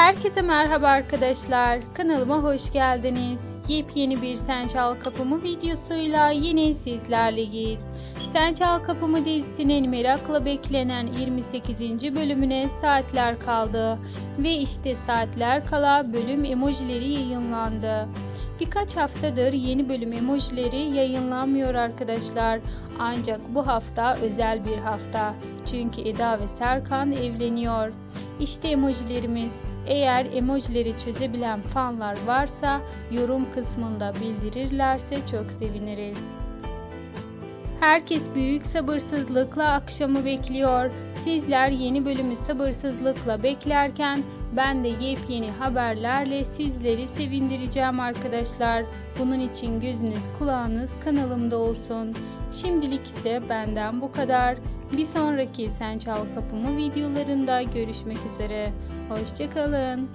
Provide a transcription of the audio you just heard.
Herkese merhaba arkadaşlar. Kanalıma hoş geldiniz. Yepyeni bir Sen Çal Kapımı videosuyla yine sizlerleyiz. Sen Çal Kapımı dizisinin merakla beklenen 28. bölümüne saatler kaldı. Ve işte saatler kala bölüm emojileri yayınlandı. Birkaç haftadır yeni bölüm emojileri yayınlanmıyor arkadaşlar. Ancak bu hafta özel bir hafta. Çünkü Eda ve Serkan evleniyor. İşte emojilerimiz. Eğer emojileri çözebilen fanlar varsa yorum kısmında bildirirlerse çok seviniriz. Herkes büyük sabırsızlıkla akşamı bekliyor. Sizler yeni bölümü sabırsızlıkla beklerken ben de yepyeni haberlerle sizleri sevindireceğim arkadaşlar. Bunun için gözünüz kulağınız kanalımda olsun. Şimdilik ise benden bu kadar. Bir sonraki Sen Çal Kapımı videolarında görüşmek üzere. Hoşçakalın.